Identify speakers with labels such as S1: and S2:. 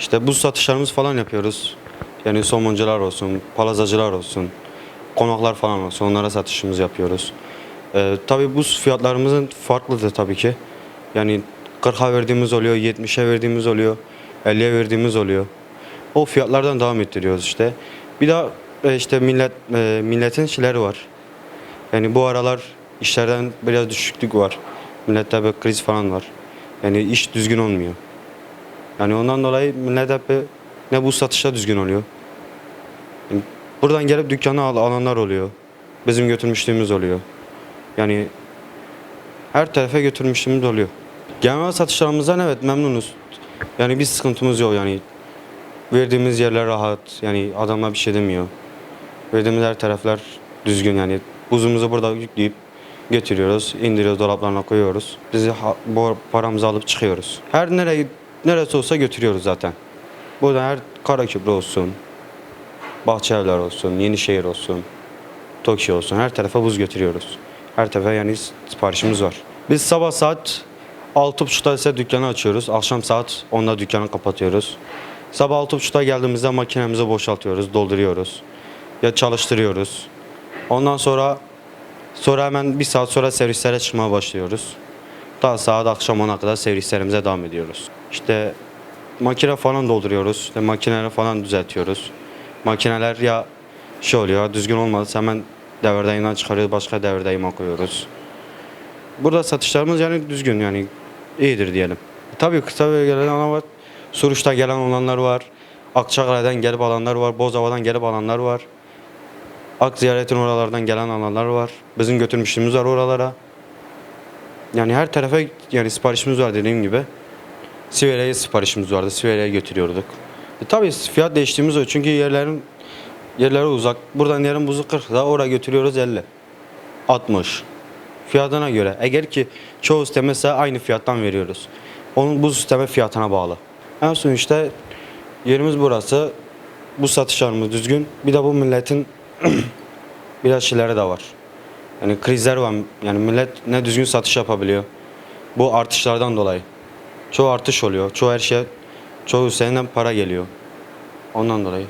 S1: İşte buz satışlarımız falan yapıyoruz. Yani somoncular olsun, palazacılar olsun, konaklar falan olsun onlara satışımız yapıyoruz. Ee, tabii buz fiyatlarımızın farklıdır tabii ki. Yani 40'a verdiğimiz oluyor, 70'e verdiğimiz oluyor, 50'ye verdiğimiz oluyor. O fiyatlardan devam ettiriyoruz işte. Bir de e, işte millet e, milletin şeyleri var. Yani bu aralar işlerden biraz düşüklük var. Millette bir kriz falan var. Yani iş düzgün olmuyor. Yani ondan dolayı millet hep ne bu satışta düzgün oluyor. Buradan gelip dükkanı al, alanlar oluyor. Bizim götürmüşlüğümüz oluyor. Yani her tarafa götürmüşlüğümüz oluyor. Genel satışlarımızdan evet memnunuz. Yani bir sıkıntımız yok yani. Verdiğimiz yerler rahat. Yani adamlar bir şey demiyor. Verdiğimiz her taraflar düzgün yani. Buzumuzu burada yükleyip getiriyoruz, indiriyoruz, dolaplarına koyuyoruz. Biz ha- bu paramızı alıp çıkıyoruz. Her nereye neresi olsa götürüyoruz zaten. Burada her Karaköprü olsun, Bahçeevler olsun, Yenişehir olsun, Tokyo olsun her tarafa buz götürüyoruz. Her tarafa yani siparişimiz var. Biz sabah saat 6.30'da ise dükkanı açıyoruz. Akşam saat 10'da dükkanı kapatıyoruz. Sabah 6.30'da geldiğimizde makinemizi boşaltıyoruz, dolduruyoruz. Ya çalıştırıyoruz. Ondan sonra sonra hemen bir saat sonra servislere çıkmaya başlıyoruz. Daha saat akşam 10'a kadar servislerimize devam ediyoruz. İşte makine falan dolduruyoruz. İşte makineleri falan düzeltiyoruz. Makineler ya şey oluyor düzgün olmazsa hemen devirdayından çıkarıyoruz başka devirdayıma koyuyoruz. Burada satışlarımız yani düzgün yani iyidir diyelim. Tabii kısa ana var. Suruç'ta gelen olanlar var. Akçakale'den gelip alanlar var. Bozova'dan gelip alanlar var. Ak ziyaretin oralardan gelen alanlar var. Bizim götürmüşlüğümüz var oralara. Yani her tarafa yani siparişimiz var dediğim gibi. Siverya'ya siparişimiz vardı. Siverya'ya götürüyorduk. E, tabii fiyat değiştiğimiz o. Çünkü yerlerin yerleri uzak. Buradan yerin buzu 40 da oraya götürüyoruz 50. 60. Fiyatına göre. Eğer ki çoğu istemezse aynı fiyattan veriyoruz. Onun bu sisteme fiyatına bağlı. En son işte yerimiz burası. Bu satışlarımız düzgün. Bir de bu milletin biraz şeyleri de var. Yani krizler var. Yani millet ne düzgün satış yapabiliyor. Bu artışlardan dolayı. Çoğu artış oluyor. Çoğu her şey, çoğu seneden para geliyor. Ondan dolayı.